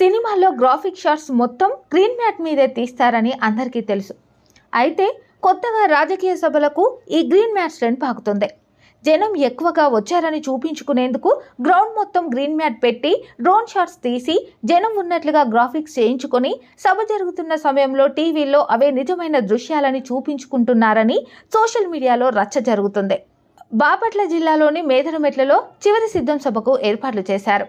సినిమాల్లో graphic shots మొత్తం green mat మీదే తీస్తారని అందరికీ తెలుసు. అయితే కొత్తగా రాజకీయ సభలకు ఈ గ్రీన్ మ్యాట్ ట్రెండ్ పాకుతుంది. జనం ఎక్కువగా వచ్చారని చూపించుకునేందుకు గ్రౌండ్ మొత్తం గ్రీన్ మ్యాట్ పెట్టి డ్రోన్ షాట్స్ తీసి జనం ఉన్నట్లుగా గ్రాఫిక్స్ చేయించుకొని సభ జరుగుతున్న సమయంలో టీవీల్లో అవే నిజమైన దృశ్యాలని చూపించుకుంటున్నారని సోషల్ మీడియాలో రచ్చ జరుగుతుంది. బాపట్ల జిల్లాలోని మేదరమెట్లలో చివరి సిద్ధం సభకు ఏర్పాట్లు చేశారు.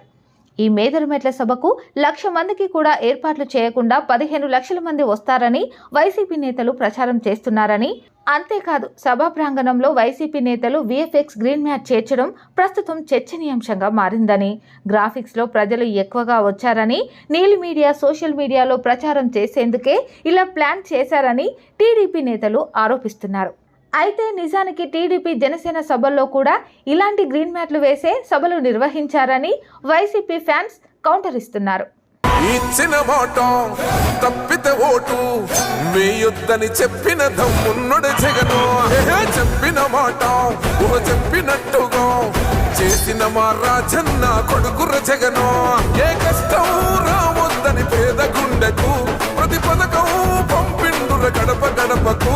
ఈ మేదరమెట్ల సభకు లక్ష మందికి కూడా ఏర్పాట్లు చేయకుండా పదిహేను లక్షల మంది వస్తారని వైసీపీ నేతలు ప్రచారం చేస్తున్నారని. అంతేకాదు సభా ప్రాంగణంలో వైసీపీ నేతలు విఎఫ్ఎక్స్ గ్రీన్ మ్యాట్ చేర్చడం ప్రస్తుతం చర్చనీయాంశంగా మారిందని. గ్రాఫిక్స్లో ప్రజలు ఎక్కువగా వచ్చారని నీలి మీడియా సోషల్ మీడియాలో ప్రచారం చేసేందుకే ఇలా ప్లాన్ చేశారని టీడీపీ నేతలు ఆరోపిస్తున్నారు. అయితే నిజానికి టీడీపీ జనసేన సభల్లో కూడా ఇలాంటి గ్రీన్ మ్యాట్లు వేసే సభలు నిర్వహించారని వైసీపీ ఫ్యాన్స్ కౌంటర్ ఇస్తున్నారు. ఇచ్చిన మాట తప్పితే ఓటు వేయొద్దని చెప్పిన దమ్మున్నడు జగను. చెప్పిన మాట ఊహ చెప్పినట్టుగా. చేసిన మా రాజన్న కొడుకుర జగను. ఏ కష్టం రావద్దని పేద గుండెకు ప్రతి పథకం పంపిండుర గడప గడపకు.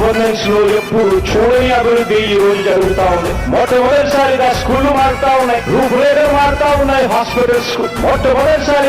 గవర్నెన్స్ లో ఎప్పుడు చూడని అభివృద్ధి ఈ రోజు జరుగుతా ఉంది మొట్టమొదటిసారిగా స్కూళ్లు మారుతా ఉన్నాయి రూపురేఖలు మారుతా ఉన్నాయి హాస్పిటల్స్ మొట్టమొదటిసారి